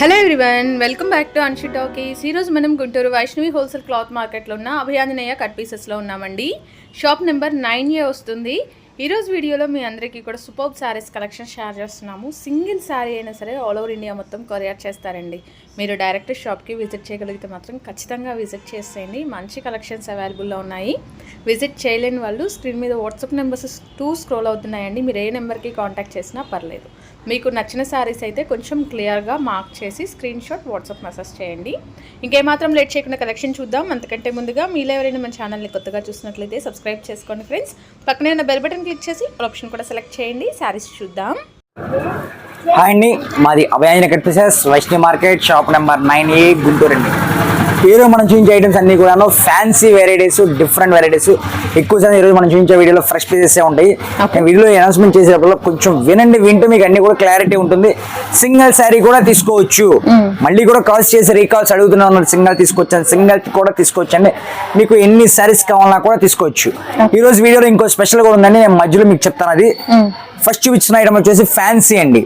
Hello everyone welcome back to Anshi talkies ఈరోజు మనం Guntur Vaishnavi wholesale cloth మార్కెట్లో ఉన్న అభయాంజనేయ కట్ పీసెస్లో ఉన్నామండి. షాప్ నెంబర్ నైన్ ఏ వస్తుంది. ఈరోజు వీడియోలో మీ అందరికీ కూడా సూపర్ శారీస్ కలెక్షన్ షేర్ చేస్తున్నాము. సింగిల్ శారీ అయినా సరే ఆల్ ఓవర్ ఇండియా మొత్తం కొరియర్ చేస్తారండి. మీరు డైరెక్ట్ షాప్కి విజిట్ చేయగలిగితే మాత్రం ఖచ్చితంగా విజిట్ చేసేయండి. మంచి కలెక్షన్స్ అవైలబుల్లో ఉన్నాయి. విజిట్ చేయలేని వాళ్ళు స్క్రీన్ మీద వాట్సాప్ నెంబర్స్ టూ స్క్రోల్ అవుతున్నాయండి. మీరు ఏ నెంబర్కి కాంటాక్ట్ చేసినా పర్లేదు. మీకు నచ్చిన శారీస్ అయితే కొంచెం క్లియర్గా మార్క్ చేసి స్క్రీన్ షాట్ వాట్సాప్ మెసేజ్ చేయండి. ఇంకేమాత్రం లేట్ చేయకుండా కలెక్షన్ చూద్దాం. అంతకంటే ముందుగా మీలో ఎవరైనా మన ఛానల్ని కొత్తగా చూసినట్లయితే సబ్స్క్రైబ్ చేసుకోండి ఫ్రెండ్స్ పక్కనే ఉన్న బెల్ బటన్ క్లిక్ చేసి ఆప్షన్ కూడా సెలెక్ట్ చేయండి. శారీస్ చూద్దాం. హాయ్ అండి మాది Abhayanjana cut pieces Vaishnavi market shop number nine A Guntur అండి. ఈరోజు మనం చూపించే ఐటమ్స్ అన్ని కూడా ఫ్యాన్సీ వెరైటీస్ డిఫరెంట్ వెరైటీస్ ఎక్కువ శాతం ఈరోజు మనం చూపించే వీడియోలో ఫ్రెష్ పీసెస్ ఉంటాయి. వీడియోలో అనౌన్స్మెంట్ చేసేటప్పుడు కొంచెం వినండి వింటూ మీకు అన్ని కూడా క్లారిటీ ఉంటుంది. సింగిల్ శారీ కూడా తీసుకోవచ్చు. మళ్ళీ కూడా కాల్స్ చేసి రీకాల్స్ అడుగుతూనే ఉన్నారు సింగిల్ తీసుకోవచ్చు సింగిల్ కూడా తీసుకోవచ్చు అండి మీకు ఎన్ని శారీస్ కావాలన్నా కూడా తీసుకోవచ్చు. ఈ రోజు వీడియోలో ఇంకో స్పెషల్ కూడా ఉందండి నేను మధ్యలో మీకు చెప్తాను అది. ఫస్ట్ చూపించిన ఐటమ్ వచ్చేసి ఫ్యాన్సీ అండి.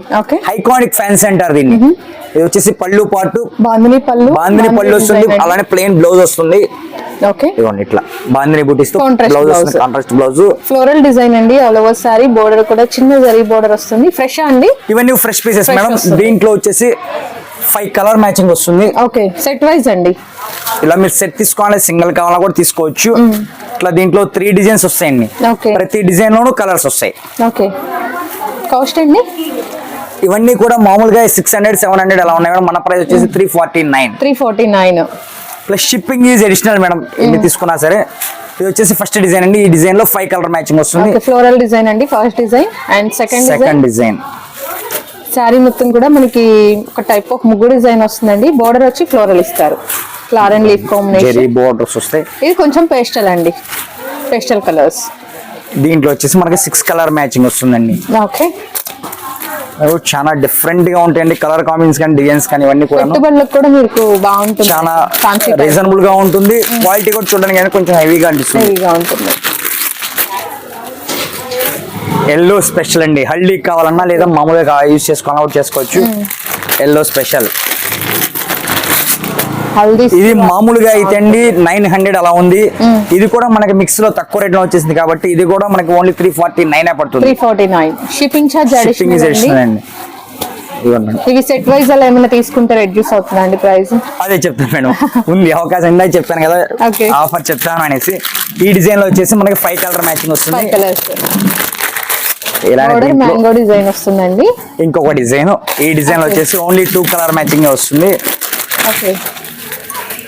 ఐకానిక్ ఫ్యాన్సీ అంటారు దీన్ని. ఇది వచ్చేసి పళ్ళు పాటు. బాందిని పళ్ళు బాందిని పళ్ళు వస్తుంది. అలానే ప్లెయిన్ బ్లౌజ్ వస్తుంది. ఇదిగోండి ఇట్లా. Bandhani blouse contrast floral design అండి. ఆల్ ఓవర్ సారీ బోర్డర్ కూడా చిన్న జరీ బోర్డర్ వస్తుంది. ఫ్రెష్ అండి? ఇవన్నీ ఫ్రెష్ పీసెస్ మేడం వస్తుంది. దీంట్లో వచ్చేసి ఫైవ్ కలర్ మ్యాచింగ్ వస్తుంది. ఓకే సెట్ వైజ్ అండి. ఇలా మీరు సెట్ తీసుకోవాలి సింగిల్ కావాలన్నా కూడా తీసుకోవచ్చు. ఇట్లా దీంట్లో త్రీ డిజైన్స్ వస్తాయండి. ప్రతి డిజైన్ లోను కలర్స్ వస్తాయి. ఓకే కాస్ట్ అండి? ఇవన్నీ కూడా మామూలుగా సిక్స్ హండ్రెడ్ సెవెన్ హండ్రెడ్ అలా ఉన్నాయి మన ప్రైస్ వచ్చేసి three forty nine three forty nine plus shipping is additional madam ఎన్ని తీసుకున్నా సరే. ఇది వచ్చేసి ఫస్ట్ డిజైన్ అండి. ఈ డిజైన్లో ఫైవ్ కలర్ మ్యాచింగ్ వస్తుంది. ఫ్లోరల్ డిజైన్ అండి first design and second second design sari మొత్తం కూడా మనకి ఒక టైప్ ఆఫ్ ముగ్గు డిజైన్ వస్తుందండి. బోర్డర్ వచ్చి ఫ్లోరల్ ఇస్తారు. Flower and leaf combination borders వస్తాయి ఇది కొంచెం పేస్టల్ అండి. పేస్టల్ కలర్స్ దీంట్లో వచ్చేసి మనకి సిక్స్ కలర్ మ్యాచింగ్ వస్తుందండి. ఓకే చాలా డిఫరెంట్గా ఉంటాయండి. కలర్ కాంబినేషన్స్ కానీ డిజైన్స్ కానీ ఇవన్నీ కూడా కూడా మీకు బాగుంటుంది. చాలా రీజనబుల్గా ఉంటుంది. క్వాలిటీ కూడా చూడడానికి కొంచెం హెవీగా అనిపిస్తుంది. హెవీగా ఉంటుంది. ఎల్లో స్పెషల్ అండి. హల్దీ కావాలన్నా లేదా మామూలుగా యూజ్ చేసుకోవాలన్నా కూడా చేసుకోవచ్చు. ఎల్లో స్పెషల్ హల్దీ ఇది మామూలుగా అయితే అండి నైన్ హండ్రెడ్ అలా ఉంది. ఇది కూడా మనకి మిక్స్లో తక్కువ రేట్లో వచ్చేసింది కాబట్టి ఇది కూడా మనకి ఓన్లీ త్రీ ఫార్టీ నైన్ పడుతుంది. Three forty nine shipping charge shipping is additional అండి. ఇవి సెట్ వైజ్ అలా ఏమైనా తీసుకుంటే రెడ్యూస్ అవుతుందా అండి ప్రైస్ అదే చెప్తాను మేడం. ఉంది అవకాశం ఇందాక చెప్పాను కదా. ఆఫర్ చెప్తాను అనేసి. ఈ డిజైన్లో వచ్చేసి మనకి ఫైవ్ కలర్ మ్యాచింగ్ వస్తుంది ఫైవ్ కలర్స్ ఇలానే బోర్డర్ దీంట్లో మ్యాంగో డిజైన్ వస్తుందండి. ఇంకొక డిజైన్ ఈ డిజైన్. వచ్చేసి ఓన్లీ టూ కలర్ మ్యాచింగ్ వస్తుంది. ఓకే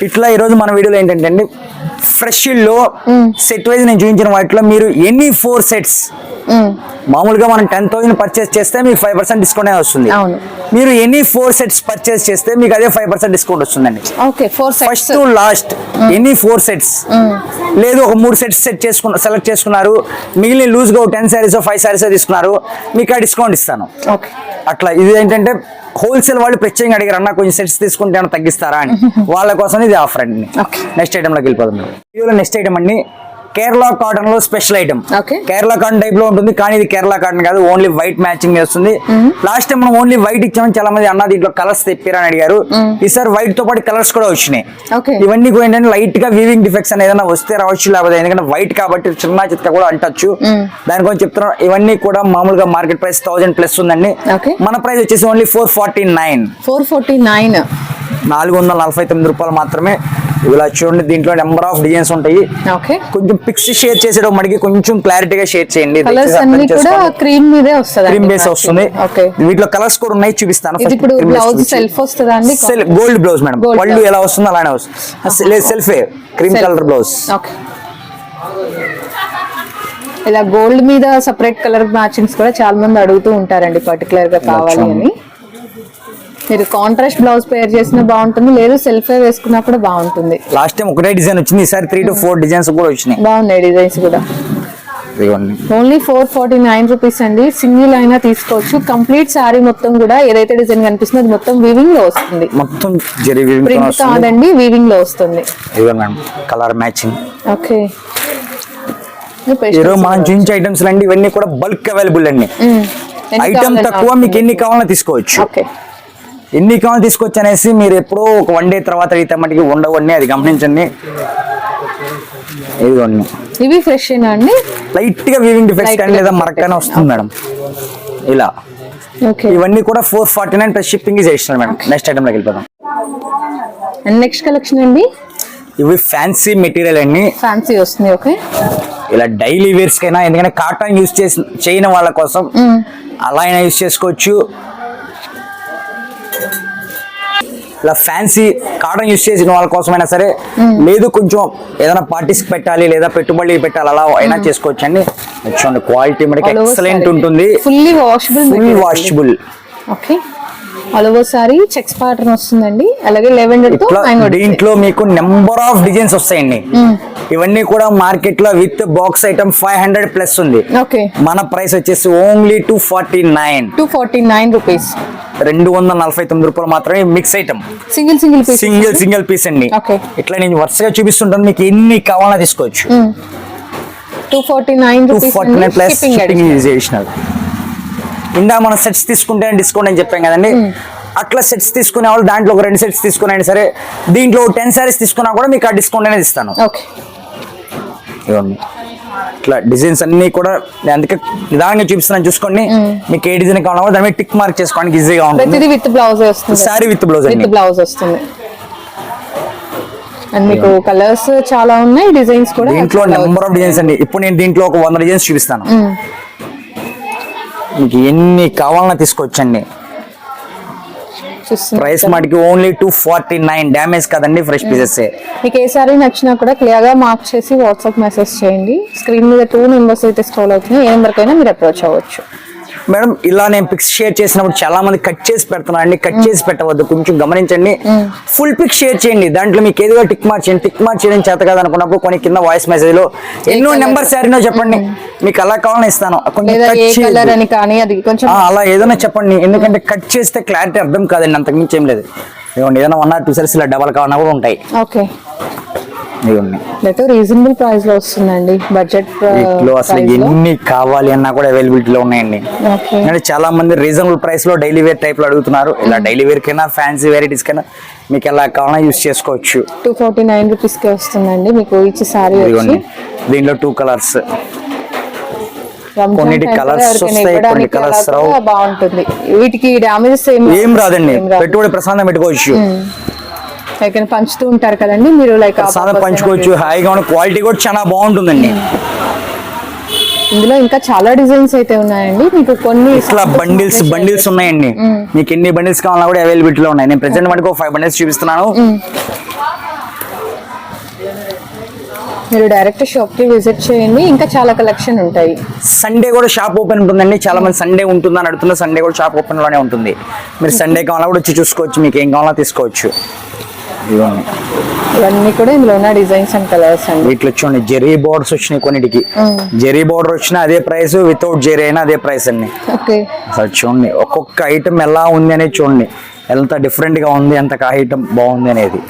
ఇట్లా ఈ రోజు మన వీడియోలో ఏంటంటే అండి ఫ్రెష్లో సెట్ వైజ్ నేను చూపించిన వాటిలో మీరు ఎనీ ఫోర్ సెట్స్ మామూలుగా మనం టెన్ థౌసండ్ పర్చేస్ చేస్తే మీకు ఫైవ్ పర్సెంట్ డిస్కౌంట్ వస్తుంది. అవును. మీరు ఎనీ ఫోర్ సెట్స్ పర్చేస్ చేస్తే మీకు అదే ఫైవ్ పర్సెంట్ డిస్కౌంట్ వస్తుందండి. Okay four sets first to last any four sets లేదు ఒక మూడు సెట్స్ సెట్ చేసుకున్న సెలెక్ట్ చేసుకున్నారు. మిగిలిన లూజ్గా టెన్ సారీస్ ఫైవ్ సారీస్ తీసుకున్నారు. మీకు ఆ డిస్కౌంట్ ఇస్తాను. అట్లా ఇది ఏంటంటే హోల్సేల్ వాళ్ళు ప్రత్యేకంగా అడిగారు అన్న కొంచెం సెట్స్ తీసుకుంటే తగ్గిస్తారా? అని. వాళ్ళ కోసం ఇది ఆఫర్ అండి. నెక్స్ట్ ఐటమ్లోకి వెళ్ళిపోతుంది వీడియోలో నెక్స్ట్ ఐటమ్ అండి. కేరళ కాటన్లో స్పెషల్ ఐటమ్. కేరళ కాటన్ టైప్లో ఉంటుంది కానీ ఇది కేరళ కాటన్ కాదు ఓన్లీ వైట్ మ్యాచింగ్ చేస్తుంది. లాస్ట్ టైం మనం ఓన్లీ వైట్ ఇచ్చామని చాలా మంది అన్న దీంట్లో కలర్స్ తెప్పారని అడిగారు. ఈసారి వైట్తో పాటు కలర్స్ కూడా వచ్చినాయి. ఇవన్నీ కూడా ఏంటంటే లైట్గా వీవింగ్ డిఫెక్ట్స్ అనేది ఏదైనా వస్తే రావచ్చు లేకపోతే ఎందుకంటే వైట్ కాబట్టి చిన్న చిత్త కూడా అంటచ్చు. దాని గురించి చెప్తున్నాను. ఇవన్నీ కూడా మామూలుగా మార్కెట్ ప్రైస్ థౌసండ్ ప్లస్ ఉందండి. మన ప్రైస్ వచ్చేసి only four forty nine four forty nine నాలుగు వందల నలభై తొమ్మిది రూపాయలు మాత్రమే ఇలా చూడండి దీంట్లో నెంబర్ ఆఫ్ డిజైన్స్ ఉంటాయి. ఓకే కొంచెం పిక్స్ షేర్ చేసేటప్పుడు మనకి కొంచెం క్లారిటీగా షేర్ చేయండి. క్రీమ్ మీదే వస్తుంది క్రీమ్ బేస్ వస్తుంది. ఓకే వీటిలో కలర్స్ కూడా ఉన్నాయి చూపిస్తాను. ఇది ఇప్పుడు బ్లౌజ్ సెల్ఫ్ వస్తుందా అండి? గోల్డ్ బ్లౌజ్ మేడం పళ్ళు. ఎలా వస్తుందో అలానే వస్తుంది. సెల్ఫే క్రీమ్. కలర్ బ్లౌజ్ ఓకే ఇలా గోల్డ్ మీద సపరేట్ కలర్ మ్యాచింగ్స్ కూడా చాలా మంది అడుగుతూ ఉంటారండి పర్టికులర్గా కావాలి. అని. మీరు కాంట్రాస్ట్ బ్లౌజ్ పేర్ చేసినా బాగుంటుంది లేదు సెల్ఫే వేసుకున్నా కూడా బాగుంటుంది. లాస్ట్ టైం ఒకటే డిజైన్ వచ్చింది ఈసారి త్రీ టు ఫోర్ డిజైన్స్ కూడా వచ్చినాయి. బాగున్నాయి డిజైన్స్ కూడా. Only four forty nine rupees అండి. సింగిల్ అయినా తీసుకోవచ్చు. కంప్లీట్ శారీ మొత్తం కూడా ఏదైతే డిజైన్ కనిపిస్తుందో అది మొత్తం వీవింగ్లో వస్తుంది. మొత్తం ప్రింట్ కాదండి వీవింగ్లో వస్తుంది. Colour matching okay. ఈరోజు మనం చూపించే ఐటమ్స్ అండి ఇవన్నీ కూడా బల్క్ అవైలబుల్ అండి. ఐటమ్ తక్కువ మీకు ఎన్ని కావాలన్నా తీసుకోవచ్చు. ఓకే. ఎన్ని కావాలి తీసుకొచ్చి అనేసి మీరు ఎప్పుడో ఒక వన్ డే తర్వాత అడిగితే మటుకి ఉండవన్నీ అది గమనించండి. ఇదిగోండి. ఇవి ఫ్రెష్ అండి? లైట్గా వీవింగ్ Light గా లేదా మరక్కనే వస్తుంది మేడం. ఇలా. ఓకే ఇవన్నీ కూడా four forty nine plus shipping చేస్తున్నారు మేడం. నెక్స్ట్ ఐటమ్లోకి వెళ్ళిపోదాం. అండ్ నెక్స్ట్ కలెక్షన్ అండి? ఇవి ఫ్యాన్సీ మెటీరియల్ అన్ని ఫ్యాన్సీ వస్తుంది ఓకే ఇలా డైలీ వేర్స్ కైనా ఎందుకంటే కాటన్ యూస్ చేసి చేయని వాళ్ళ కోసం అలా అయినా యూస్ చేసుకోవచ్చు. ఇలా ఫ్యాన్సీ కాటన్ యూస్ చేసిన వాళ్ళ కోసమైనా సరే లేదు కొంచెం ఏదైనా పార్టీస్ పెట్టాలి లేదా పెట్టుబడి పెట్టాలి అలా అయినా చేసుకోవచ్చు అండి చూడండి క్వాలిటీ మనకి ఎక్సలెంట్ ఉంటుంది. Fully washable full washable okay sari checks pattern వస్తుందండి. అలాగే లెవెండర్ దీంట్లో మీకు నెంబర్ ఆఫ్ డిజైన్స్ వస్తాయండి. ఇవన్నీ కూడా మార్కెట్లో with box item five hundred plus ఉంది. ఓకే. మన ప్రైస్ వచ్చేసి only two forty nine. Two forty nine rupees. రెండు వందల నలభై తొమ్మిది రూపాయలు మాత్రమే mix item. Single single piece. Single single piece అండి. ఇట్లా నేను వరుసగా చూపిస్తుంటాను మీకు ఎన్ని కావాలన్నా తీసుకోవచ్చు. Two forty nine two rupees forty nine plus shipping ఇందా మనం సెట్స్ తీసుకుంటే డిస్కౌంట్ అని చెప్పాం కదండి. అట్లా సెట్స్ తీసుకునే వాళ్ళు దాంట్లో ఒక రెండు సెట్స్ తీసుకున్నాయండి సరే. దీంట్లో టెన్ సారీస్ తీసుకున్నా కూడా మీకు ఆ డిస్కౌంట్ అనేది ఇస్తాను. ఓకే. ఇవ్వండి ఇట్లా డిజైన్స్ అన్ని కూడా నేను అందుకే నిదానంగా చూపిస్తున్నాను. చూసుకోండి. మీకు ఏ డిజైన్ కావాలో దాని మీద టిక్ మార్క్ చేసుకోవడానికి ఈజీగా ఉంటుంది. విత్ బ్లౌజ్ వస్తుంది. Sari with blouse with blouse వస్తుంది. అండ్ మీకు కలర్స్ చాలా ఉన్నాయి డిజైన్స్ కూడా దీంట్లో నెంబర్ ఆఫ్ డిజైన్స్ అండి. ఇప్పుడు నేను దీంట్లో ఒక వంద డిజైన్స్ చూపిస్తాను. మీకు ఎన్ని కావాలన్నా తీసుకోవచ్చండి ప్రైస్ మాటికి only two forty nine damage కదండి ఫ్రెష్ పీసెస్ మీకు ఏ సారీ నచ్చినా కూడా క్లియర్గా మార్క్ చేసి వాట్సాప్ మెసేజ్ చేయండి. స్క్రీన్ మీద టూ నెంబర్స్ అయితే స్క్రోల్ అవుతున్నాయి. ఏ నెంబర్ కైనా మీరు అప్రోచ్ అవ్వచ్చు. మేడం ఇలా నేను పిక్స్ షేర్ చేసినప్పుడు చాలా మంది కట్ చేసి పెడుతున్నారు. అండి కట్ చేసి పెట్టవద్దు. కొంచెం గమనించండి. ఫుల్ పిక్ షేర్ చేయండి. దాంట్లో మీకు ఏదో టిక్ మార్క్ చేయండి టిక్ మార్క్ చేయడం చేత కాదు అనుకున్నప్పుడు కొన్ని కింద వాయిస్ మెసేజ్లో ఎన్నో? నెంబర్ సారీనో చెప్పండి. మీకు అలా కావాలని ఇస్తాను. కొంచెం అలా ఏదైనా చెప్పండి. ఎందుకంటే కట్ చేస్తే క్లారిటీ అర్థం కాదండి. అంతకుమించి ఏం లేదు. ఏదైనా వన్ ఆర్ టూ సారీస్ ఇలా డబల్ కావాలన్నా కూడా ఉంటాయి. ఓకే. రీజనబుల్ ప్రైస్లో వస్తుందండి. బడ్జెట్ వీటిలో అసలు ఎన్ని కావాలి అన్నా కూడా అవైలబిలిటీలో ఉన్నాయండి. ఎందుకంటే చాలా మంది రీజనబుల్ ప్రైస్లో డైలీ వేర్ టైప్లో అడుగుతున్నారు. ఇలా డైలీ వేర్ కైనా ఫ్యాన్సీ వెరైటీస్ కైనా మీకు ఎలా కావాలన్నా యూస్ చేసుకోవచ్చు. టూ ఫార్టీ నైన్ రూపీస్కి వస్తుందండి. మీకు ఇచ్చి సారీ దీంట్లో టూ కలర్స్ కొన్నిటి లో వస్తాయి, కొన్ని రావు. కూడా బాగుంటుంది. వీటికి డామేజెస్ ఏం రాదండి. పెట్టుబడి ప్రశాంతం పెట్టుకోవచ్చు. పంచుతూ ఉంటారు కదండి మీరు లైక్ పంచుకోవచ్చు హాయిగా ఉన్న క్వాలిటీ కూడా చాలా బాగుంటుందండి. ఇందులో ఇంకా చాలా డిజైన్స్ అయితే ఉన్నాయండి మీకు కొన్ని ఇట్లా బండిల్స్ బండిల్స్ ఉన్నాయండి. మీకు ఎన్ని బండిల్స్ కావాలన్నా కూడా అవైలబిలిటీలో ఉన్నాయి. నేను ప్రెసెంట్ మనకు ఫైవ్ బండిల్స్ చూపిస్తున్నాను. మీరు డైరెక్ట్ షాప్కి విజిట్ చేయండి ఇంకా చాలా కలెక్షన్ ఉంటాయి. సండే కూడా షాప్ ఓపెన్ ఉంటుందండి. చాలా మంది సండే ఉంటుందని అడుగుతున్న సండే కూడా షాప్ ఓపెన్లోనే ఉంటుంది. మీరు సండే కావాలన్నా కూడా వచ్చి చూసుకోవచ్చు మీకు ఏం కావాలన్నా తీసుకోవచ్చు. ఇవన్నీ. కూడా ఇందులో ఉన్న డిజైన్స్ అండ్ కలర్స్ అండి. వీటిలో చూడండి జెరీ బోర్డర్స్ వచ్చినాయి కొన్నిటికి. జెరీ బోర్డర్ వచ్చినా అదే ప్రైస్ వితౌట్ జెరీ అయినా అదే ప్రైస్ అండి. అసలు చూడండి ఒక్కొక్క ఐటమ్ ఎలా ఉంది అనేది చూడండి. ఎంత డిఫరెంట్గా ఉంది ఎంత ఐటమ్ బాగుంది అనేది.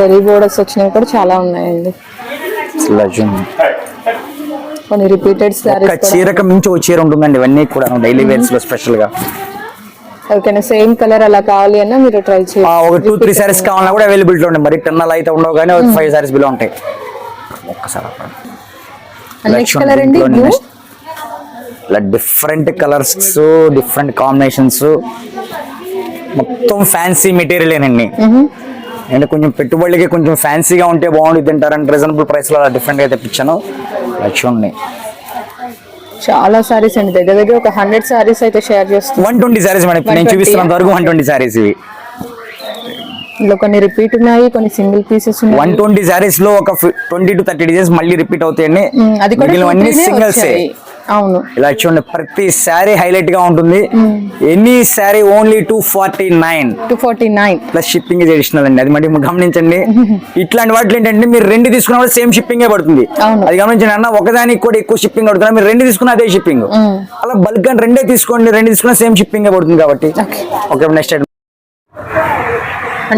జరీ బోర్డర్స్ వచ్చినవి కూడా చాలా ఉన్నాయండి. కొన్ని రిపీటెడ్ చీరకు మించి ఒక చీర ఉంటుందండి ఇవన్నీ కూడా డైలీ వేర్స్లో స్పెషల్గా. ఎవరికైనా సేమ్ కలర్ అలా కావాలి అన్నా మీరు ట్రై ఆ, చేయండి ఒక టూ త్రీ సారీస్ కావాలన్నా కూడా అవైలబిలిటీ ఉంటాయి మరి టెన్ అలా అయితే ఉండవు కానీ ఫైవ్ సారీస్ బిలో ఉంటాయి. ఒక్కసారి నెక్స్ట్ కలర్ అండి ఇలా డిఫరెంట్ కలర్స్ డిఫరెంట్ కాంబినేషన్స్ మొత్తం ఫ్యాన్సీ మెటీరియలేనండి నేను కొంచెం పెట్టుబడికి కొంచెం ఫ్యాన్సీగా ఉంటే బాగుంటుంది తింటారని రీజనబుల్ ప్రైస్లో డిఫరెంట్గా తెప్పించాను. చూడండి. చాలా సారీస్ అండి. దగ్గర దగ్గర ఒక హండ్రెడ్ సారీస్ అయితే షేర్ చేస్తున్నాం వన్ ట్వంటీ సారీస్ మేడం. నేను 120. చూపిస్తున్నంత వరకు వన్ ట్వంటీ సారీస్ ఇవి. ఇందులో కొన్ని రిపీట్ ఉన్నాయి కొన్ని సింగిల్ పీసెస్ వన్ ట్వంటీ సారీస్లో ఒక ట్వంటీ టు థర్టీ డిజైన్స్ మళ్ళీ రిపీట్ అవుతాయండి. అది కూడా సింగిల్స్. అవును. ఇలా చూడండి ప్రతి శారీ హైలైట్గా ఉంటుంది. Any sari only two forty nine two forty nine plus shipping additional అండి. అది మరి గమనించండి. ఇట్లాంటి వాటిలో ఏంటంటే మీరు రెండు తీసుకున్నా కూడా సేమ్ షిప్పింగ్ పడుతుంది. అది గమనించండి అన్న ఒకదానికి కూడా ఎక్కువ షిప్పింగ్ పడుతుంది మీరు రెండు తీసుకున్నా అదే షిప్పింగ్ అలా బల్క్ అని రెండే తీసుకోండి రెండు తీసుకున్నా సేమ్ షిప్పింగ్ పడుతుంది కాబట్టి. ఓకే నెక్స్ట్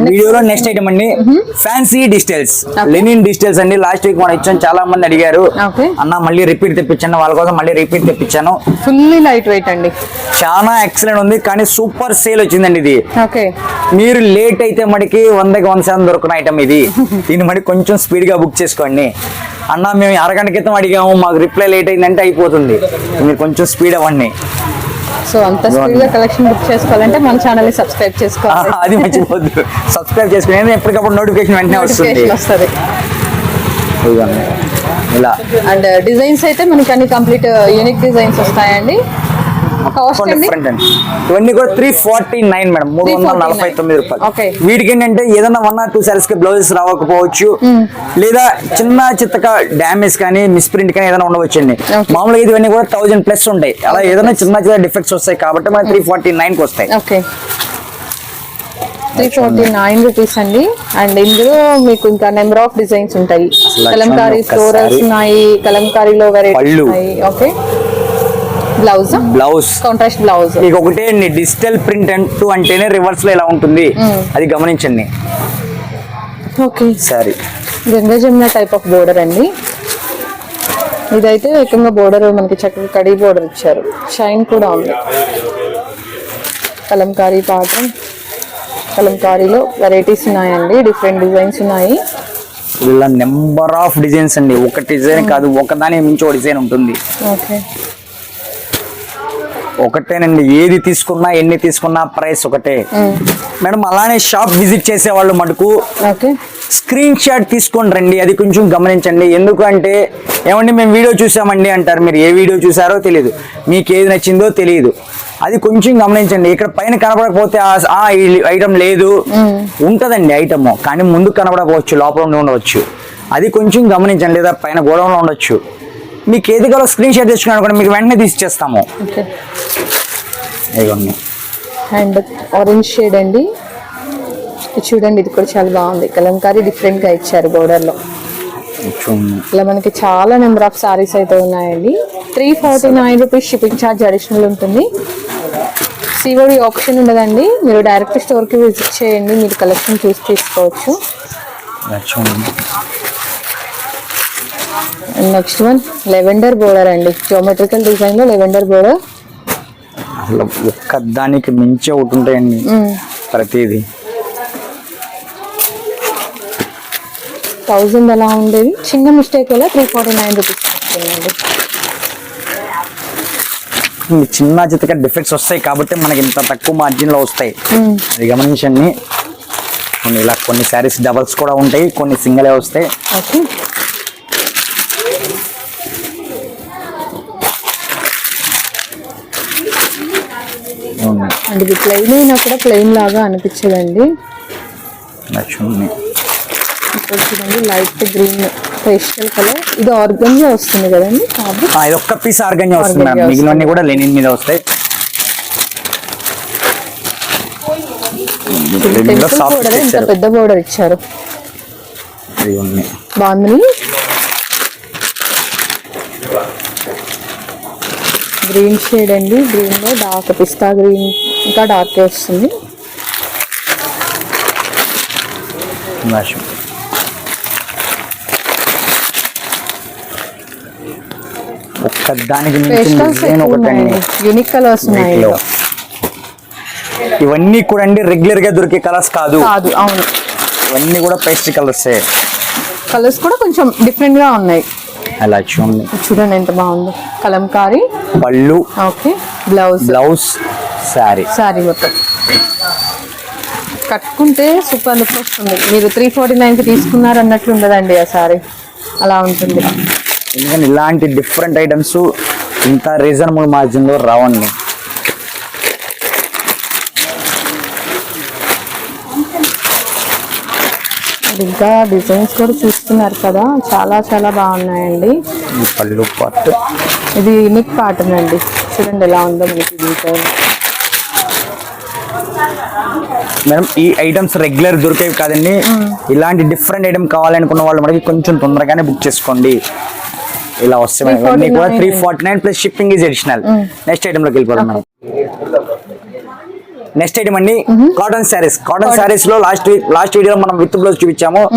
వీడియోలో నెక్స్ట్ ఐటమ్ అండి. ఫ్యాన్సీ డిజిటల్స్ లెనిన్ డిజిటల్స్ అండి. లాస్ట్ వీక్ మనం ఇచ్చాం చాలా మంది అడిగారు. అన్న మళ్ళీ రిపీట్ తెప్పించాను వాళ్ళ కోసం మళ్ళీ రిపీట్ తెప్పించాను. ఫుల్లీ లైట్ వెయిట్ అండి. చాలా ఎక్సలెంట్ ఉంది కానీ సూపర్ సేల్ వచ్చిందండి ఇది. ఓకే మీరు లేట్ అయితే మడికి వందకి వంద శాతం దొరికిన ఐటమ్ ఇది. దీన్ని మడి కొంచెం స్పీడ్గా బుక్ చేసుకోండి. అన్న మేము అరగంట క్రితం అడిగాము మాకు రిప్లై లేట్ అయిందంటే అయిపోతుంది. మీరు కొంచెం స్పీడ్ అవ్వండి. సో అంత స్పీడ్గా కలెక్షన్ బుక్ చేసుకోవాలంటే మన ఛానల్ని సబ్స్క్రైబ్ చేసుకోవాలి అది మర్చిపోద్దు. సబ్స్క్రైబ్ చేసుకుని ఎప్పటికప్పుడు నోటిఫికేషన్ వెంటనే వస్తుంది. వస్తుంది. ఇలా. అండ్ డిజైన్స్ అయితే మనకి అన్ని కంప్లీట్ యూనిక్ డిజైన్స్ వస్తాయండి. డిఫరెంట్ అండి? ఇవన్నీ కూడా త్రీ ఫార్టీ నైన్ మేడం. మూడు వందల నలభై తొమ్మిది రూపాయలు. వీటికి ఏంటంటే ఏదైనా వన్ ఆర్ టూ సారీస్కి బ్లౌజెస్ రావకపోవచ్చు. లేదా చిన్న చిత్తక డ్యామేజ్ కానీ మిస్ప్రింట్ కానీ ఏదైనా ఉండవచ్చండి. Okay. మామూలుగా ఇవన్నీ కూడా థౌజండ్ ప్లస్ ఉంటాయి. అలా ఏదైనా చిన్న చిన్న డిఫెక్ట్స్ వస్తాయి కాబట్టి మనకి త్రీ ఫార్టీ నైన్కి వస్తాయి. Okay three forty nine rupees అండి. అండ్ ఇందులో మీకు ఇంకా నెంబర్ ఆఫ్ డిజైన్స్ ఉంటాయి. కలంకారీ ఫ్లోరల్స్. ఉన్నాయి. కలంకారీలో. ఉన్నాయి. Okay blouse? Blouse. Contrast blouse. మీకు ఒకటే అండి డిజిటల్ ప్రింట్ అంటూ అంటేనే రివర్స్లో ఇలా ఉంటుంది అది గమనించండి. ఓకే సరే Ganga Jamuna type of border అండి. ఇదైతే ఏకంగా బోర్డర్ మనకి చక్కగా కడీ బోర్డర్ ఇచ్చారు. షైన్ కూడా ఉంది. కలంకారీ పాత్రం. కలంకారీలో వెరైటీస్ ఉన్నాయండి డిఫరెంట్ డిజైన్స్ ఉన్నాయి. వీళ్ళ నెంబర్ ఆఫ్ డిజైన్స్ అండి. ఒక డిజైన్ కాదు ఒకదాని మించి ఒక డిజైన్ ఉంటుంది. ఓకే ఒకటేనండి ఏది తీసుకున్నా ఎన్ని తీసుకున్నా ప్రైస్ ఒకటే. మేడం అలానే షాప్ విజిట్ చేసే వాళ్ళు మటుకు. ఓకే. స్క్రీన్ షాట్ తీసుకొని రండి అది కొంచెం గమనించండి. ఎందుకంటే ఏమండి మేము వీడియో చూసామండి అంటారు మీరు. ఏ వీడియో చూసారో తెలియదు మీకు ఏది నచ్చిందో తెలియదు అది కొంచెం గమనించండి. ఇక్కడ పైన కనపడకపోతే ఆ- ఐటమ్ లేదు. ఉంటదండి ఐటమ్. కానీ ముందు కనపడకపోవచ్చు లోపల ఉండి ఉండవచ్చు. అది కొంచెం గమనించండి లేదా పైన గోడౌన్లో ఉండొచ్చు. మీకు ఏది కావాలో స్క్రీన్ షాట్ తెచ్చుకున్నాను కూడా మీకు వెంటనే తీసిచ్చేస్తాము. ఇదిగోండి. అండ్ ఆరెంజ్ షేడ్ అండి. చూడండి ఇది కూడా చాలా బాగుంది. కలంకారీ డిఫరెంట్గా ఇచ్చారు బోర్డర్లో. చూడండి. ఇలా మనకి చాలా నెంబర్ ఆఫ్ సారీస్ అయితే ఉన్నాయండి. Three forty nine rupees shipping charge additional ఉంటుంది. సివడి ఆప్షన్ ఉండదండి. మీరు డైరెక్ట్ స్టోర్కి విజిట్ చేయండి. మీరు కలెక్షన్ చూసి తీసుకోవచ్చు చూడండి నెక్స్ట్ వన్ లెవెండర్ బోర్డర్ అండి. జోమెట్రికల్ డిజైన్లో లెవెండర్ బోర్డర్ అసలు ఒక్క దానికి మించి ఒకటి ఉంటాయండి. ప్రతిదీ. థౌజండ్ అలా ఉండేది. చిన్న మిస్టేక్ వల్ల త్రీ ఫార్టీ నైన్ రూపీస్ వస్తుందండి చిన్న చిత్తక డిఫెక్ట్స్ వస్తాయి కాబట్టి మనకి ఇంత తక్కువ మార్జిన్లో వస్తాయి అది గమనించండి. కొన్ని ఇలా కొన్ని శారీస్ డబల్స్ కూడా ఉంటాయి కొన్ని సింగిలే వస్తాయి. అండ్ ఇది ప్లెయిన్ అయినా కూడా ప్లెయిన్ లాగా అనిపించదండి. ఇలా చూడండి లైట్ గ్రీన్ పేస్టల్ కలర్ ఇది ఆర్గన్గా వస్తుంది కదండి ఇది ఒక్క పీస్ ఆర్గంజా వస్తుంది మిగిలినవన్నీ కూడా లెనిన్ మీద వస్తాయి. పెద్ద బోర్డర్ ఇచ్చారు. బాగుంది. గ్రీన్ షేడ్ అండి. గ్రీన్లో డార్క్ పిస్తా గ్రీన్ ఇంకా డార్క్ వస్తుంది. యూనిక్ కలర్స్ ఉన్నాయి. ఇవన్నీ కూడా అండి రెగ్యులర్గా దొరికే కలర్స్ కాదు. కాదు అవును. ఇవన్నీ కూడా పేస్ట్రీ కలర్స్ కలర్స్ కూడా కొంచెం డిఫరెంట్గా ఉన్నాయి. అలా చూడండి చూడండి ఎంత బాగుందో. కలంకారీ. పళ్ళు. Okay. Blouse. Blouse sari. Sari మొత్తం. కట్టుకుంటే సూపర్ లుక్ వస్తుంది. మీరు త్రీ ఫార్టీ నైన్కి తీసుకున్నారు అన్నట్లు ఉండదండి ఆ సారీ అలా ఉంటుంది. ఎందుకంటే ఇలాంటి డిఫరెంట్ ఐటమ్స్ ఇంత రీజనబుల్ మార్జిన్లో రావండి. ఇంకా డిజైన్స్ కూడా చూస్తున్నారు కదా. చాలా చాలా బాగున్నాయండి. ఈ పళ్ళు పార్ట్ ఇది యూనిక్ ప్యాటర్న్ అండి. చూడండి ఎలా ఉందో మనకి డిజైన్ మేడం ఈ ఐటమ్స్ రెగ్యులర్ దొరికేవి కాదండి. ఇలాంటి డిఫరెంట్ ఐటమ్ కావాలనుకున్న వాళ్ళు మనకి కొంచెం తొందరగానే బుక్ చేసుకోండి. ఇలా కూడా three forty nine plus shipping is additional next ఐటమ్లోకి వెళ్ళిపోదాం మేడం. నెక్స్ట్ ఐటమ్ అండి కాటన్ శారీస్ కాటన్ శారీస్లో లాస్ట్ వీక్ లాస్ట్ వీడియో మనం విత్ బ్లౌజ్ చూపించాము.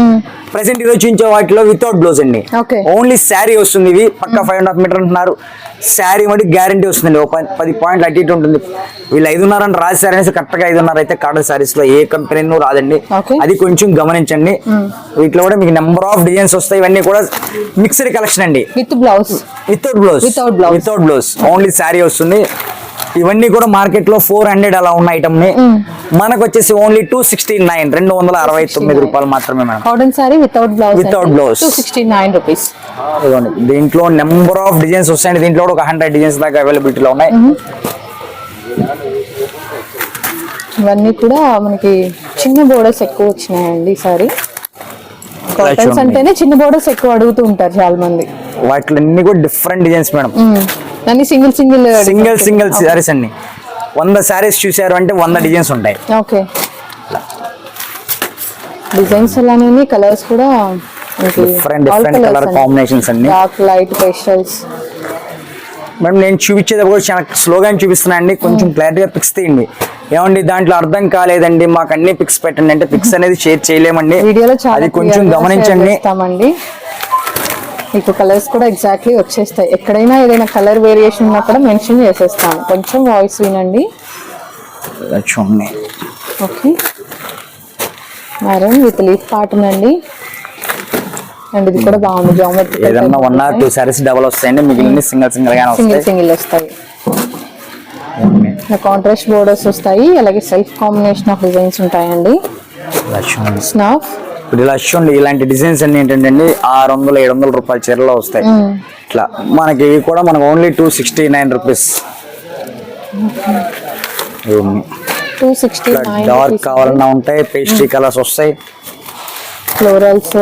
ప్రెసెంట్ ఈరోజు చూపించే వాటిలో వితౌట్ బ్లౌజ్ అండి. ఓన్లీ శారీ వస్తుంది ఇవి పక్క ఫైవ్ అండ్ హాఫ్ మీటర్ అంటున్నారు. శారీ మట్టి గ్యారంటీ వస్తుంది ఒక పది- పాయింట్లు అటు ఇటు ఉంటుంది. వీళ్ళు ఐదున్నర అని రాశారు అనేసి కరెక్ట్గా ఐదున్నర అయితే కాటన్ శారీస్లో ఏ కంపెనీ రాదండి. అది కొంచెం గమనించండి. వీటిలో కూడా మీకు నెంబర్ ఆఫ్ డిజైన్స్ వస్తాయి ఇవన్నీ కూడా మిక్స్డ్ కలెక్షన్ అండి. With blouse without blouse Without blouse. Without blouse only sari వస్తుంది. ఇవన్నీ కూడా మార్కెట్లో ఫోర్ హండ్రెడ్ అలా ఉన్న ఐటమ్ని మనకు వచ్చేసి ఓన్లీ టూ సిక్స్టీ నైన్ రెండు వందల అరవై తొమ్మిది రూపాయలు మాత్రమే madam. Cotton sari without blouse. Two sixty nine rupees. దీంట్లో నెంబర్ ఆఫ్ డిజైన్స్ వస్తాయండి. దీంట్లో ఒక హండ్రెడ్ డిజైన్స్ దాకా అవైలబిలిటీలో ఉన్నాయి. ఇవన్నీ కూడా మనకి చిన్న బోర్డర్స్ ఎక్కువ వచ్చినాయండి ఈసారి కాటన్స్. అంటేనే చిన్న బోర్డర్స్ ఎక్కువ అడుగుతూ ఉంటారు చాలా మంది వాటిలో అన్ని కూడా డిఫరెంట్ డిజైన్స్ మేడం. అన్ని single single single single saris అండి. వంద శారీస్ చూసారు అంటే వంద డిజైన్స్ ఉంటాయి. ఓకే. డిజైన్స్ అలానే కలర్స్ కూడా డిఫరెంట్ డిఫరెంట్ కలర్ కాంబినేషన్స్ అన్ని డార్క్ లైట్ పేస్టల్స్ మేడం నేను చూపించేది కూడా చాలా స్లోగా చూపిస్తున్నా అండి. కొంచెం క్లారిటీగా పిక్స్ తీయండి ఏమండి దాంట్లో అర్థం కాలేదండి. మాకు అన్ని పిక్స్ పెట్టండి అంటే పిక్స్ అనేది షేర్ చేయలేమండి. అది కొంచెం గమనించండి. మీకు కలర్స్ కూడా ఎగ్జాక్ట్లీ వచ్చేస్తాయి. ఎక్కడైనా ఏదైనా కలర్ వేరియేషన్ ఉన్నా కూడా మెన్షన్ చేసేస్తాను. కొంచెం వాయిస్ వినండి. చూడండి okay maroon with leaf pattern అండి అండ్ ఇది కూడా బాగుంది జామెట్రీ ఏదన్నా one or two saris double వస్తాయండి. మిగిలిన సింగిల్ సింగిల్ గానే సింగిల్ వస్తాయి. సింగిల్ వస్తాయి. కాంట్రాస్ట్ బోర్డర్స్ వస్తాయి. అలాగే సెల్ఫ్ కాంబినేషన్ ఆఫ్ డిజైన్స్ ఉంటాయండి. స్నాఫ్ ఇప్పుడు ఇలా చూడండి ఇలాంటి డిజైన్స్ అన్ని ఏంటంటే అండి ఆరు వందలు ఏడు వందల రూపాయల చీరలో వస్తాయి. ఇట్లా మనకి ఇవి కూడా మనకు only two sixty nine rupees two sixty nine dark కావాలన్నా ఉంటాయి పేస్ట్రీ కలర్స్ వస్తాయి. ఫ్లోరల్స్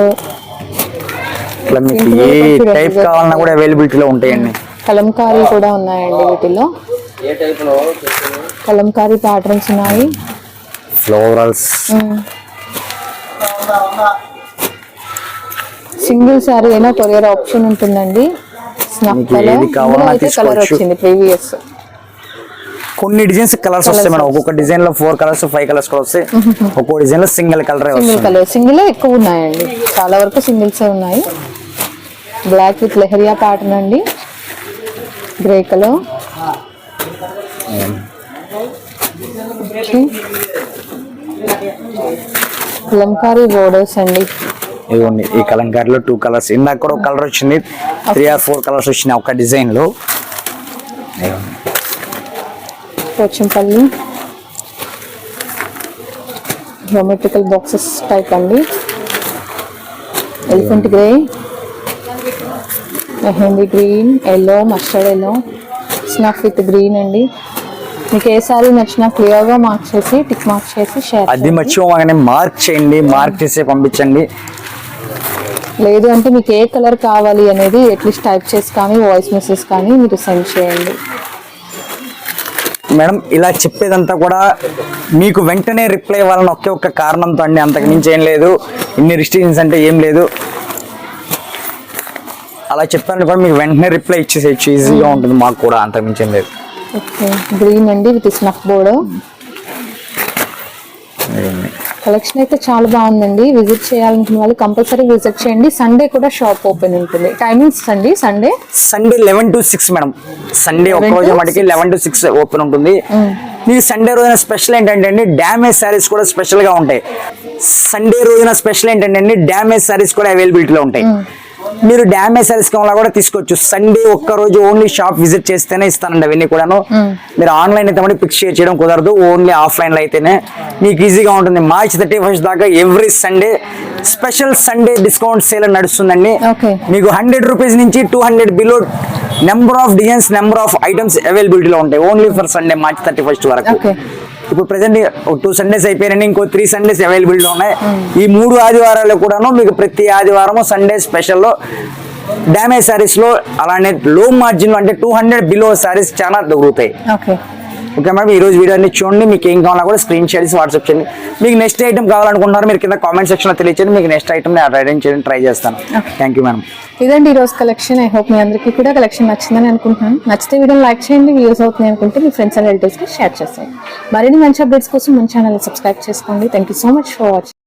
ఇట్లా మీకు ఏ టైప్ కావాలన్నా కూడా అవైలబిలిటీలో ఉంటాయండి. కలంకారీ కూడా ఉన్నాయండి వీటిలో. కలంకారీ ప్యాటర్న్స్ ఉన్నాయి. ఫ్లోరల్స్ సింగిల్ సారీ అయినా కొరియర్ ఆప్షన్ ఉంటుందండి. కలర్. వచ్చింది ప్రీవియస్. కొన్ని డిజైన్స్ కలర్స్ వస్తాయి మేడం. ఒక్కొక్క డిజైన్లో ఫోర్ కలర్స్ ఫైవ్ కలర్స్ కూడా వస్తాయి. ఒక్కో డిజైన్లో సింగిల్ కలర్ సింగిల్ వస్తుంది. కలర్. సింగిల్ ఎక్కువ ఉన్నాయండి. చాలా వరకు సింగిల్సే ఉన్నాయి. బ్లాక్ విత్ లెహరియా ప్యాటర్న్ అండి. గ్రే కలర్ కలంకారీ బోర్డర్స్ అండి. ఇదిగోండి ఈ కలంకారీలో టూ కలర్స్ ఇందాక కూడా ఒక కలర్ వచ్చింది. త్రీ ఆర్ ఫోర్ కలర్స్ వచ్చినాయి ఒక డిజైన్లో ఇదిగోండి. పోచంపల్లి. జోమెట్రికల్ బాక్సెస్ టైప్ అండి. Elephant grey mehndi green yellow mustard yellow snuff with green అండి. మీకు ఏ సారీ నచ్చినా క్లియర్గా మార్క్ చేసి టిక్ మార్క్ చేసి షేర్ అది మర్చిపోగానే మార్క్ చేయండి మార్క్ చేసి పంపించండి. లేదు అంటే మీకు ఏ కలర్ కావాలి అనేది అట్లీస్ట్ టైప్ చేసి కానీ వాయిస్ మెసేజ్ కానీ మీరు సెండ్ చేయండి. మేడం ఇలా చెప్పేదంతా కూడా మీకు వెంటనే రిప్లై ఇవ్వాలని ఒకే ఒక్క కారణంతో అండి. అంతకు మించి ఏం లేదు. ఇన్ని రిస్ట్రిక్షన్స్ అంటే ఏం లేదు. అలా చెప్పాను కూడా మీకు వెంటనే రిప్లై ఇచ్చేసేయచ్చు. ఈజీగా ఉంటుంది మాకు కూడా. అంతకు మించి ఏం లేదు. ఓకే గ్రీన్ అండి విత్ స్నఫ్ ఇదిగోండి. కలెక్షన్ అయితే చాలా బాగుందండి. విజిట్ చేయాలనుకున్న వాళ్ళు కంపల్సరీ విజిట్ చేయండి. సండే కూడా షాప్ ఓపెన్ ఉంటుంది. టైమింగ్స్ అండి Sunday? Sunday eleven to six madam. Sunday 11 రోజు మటుకి లెవెన్ టు సిక్స్ ఓపెన్ ఉంటుంది. మీకు సండే రోజున స్పెషల్ ఏంటంటే అండి డ్యామేజ్ శారీస్ కూడా స్పెషల్గా ఉంటాయి. సండే రోజున స్పెషల్ ఏంటంటే అండి డ్యామేజ్ శారీస్ కూడా అవైలబిలిటీలో ఉంటాయి. మీరు డ్యామేజ్ శారీస్ కావాలా కూడా తీసుకోవచ్చు. సండే ఒక్క రోజు ఓన్లీ షాప్ విజిట్ చేస్తేనే ఇస్తానండి అవన్నీ కూడాను. మీరు ఆన్లైన్ అయితే మళ్ళీ పిక్ షేర్ చేయడం కుదరదు ఓన్లీ ఆఫ్లైన్లో అయితేనే. మీకు ఈజీగా ఉంటుంది. మార్చ్ థర్టీ ఫస్ట్ దాకా every Sunday special Sunday discount sale నడుస్తుందండి. మీకు హండ్రెడ్ రూపీస్ నుంచి two hundred below number of designs number of items అవైలబిలిటీలో ఉంటాయి. Only for Sunday March thirty first వరకు. Okay. ఇప్పుడు ప్రెసెంట్ టూ సండేస్ అయిపోయినాయి ఇంకో త్రీ సండేస్ అవైలబిలిటీ ఉన్నాయి ఈ మూడు ఆదివారాలు కూడాను మీకు ప్రతి ఆదివారము సండే స్పెషల్లో డ్యామేజ్ శారీస్లో అలానే లో మార్జిన్ అంటే టూ హండ్రెడ్ బిలో శారీస్ చాలా దొరుకుతాయి ఓకే మేడం ఈ రోజు వీడియో అన్ని చూడండి మీకు ఏం కావాలో కూడా స్క్రీన్ షాట్ చేసి వాట్సాప్ చేయండి. మీకు నెక్స్ట్ ఐటమ్ కావాలనుకుంటున్నారు మీరు కింద కామెంట్ సెక్షన్లో తెలియచేయండి మీకు నెక్స్ట్ ఐటమ్ అరేంజ్ చేయడానికి ట్రై చేస్తాను. థ్యాంక్ యూ మేడం ఇదండి ఈ రోజు కలెక్షన్ ఐ హోప్ మీ అందరికీ కూడా కలెక్షన్ నచ్చిందని అనుకుంటున్నాను. నచ్చితే వీడియోని లైక్ చేయండి వ్యూస్ అవుతుంది అనుకుంటే మీ ఫ్రెండ్స్ అండ్ రిలేటివ్స్కి షేర్ చేస్తాను మరిన్ని మంచి అప్డేట్స్ కోసం మన ఛానల్ సబ్స్క్రైబ్ చేసుకోండి. Thank you so much for watching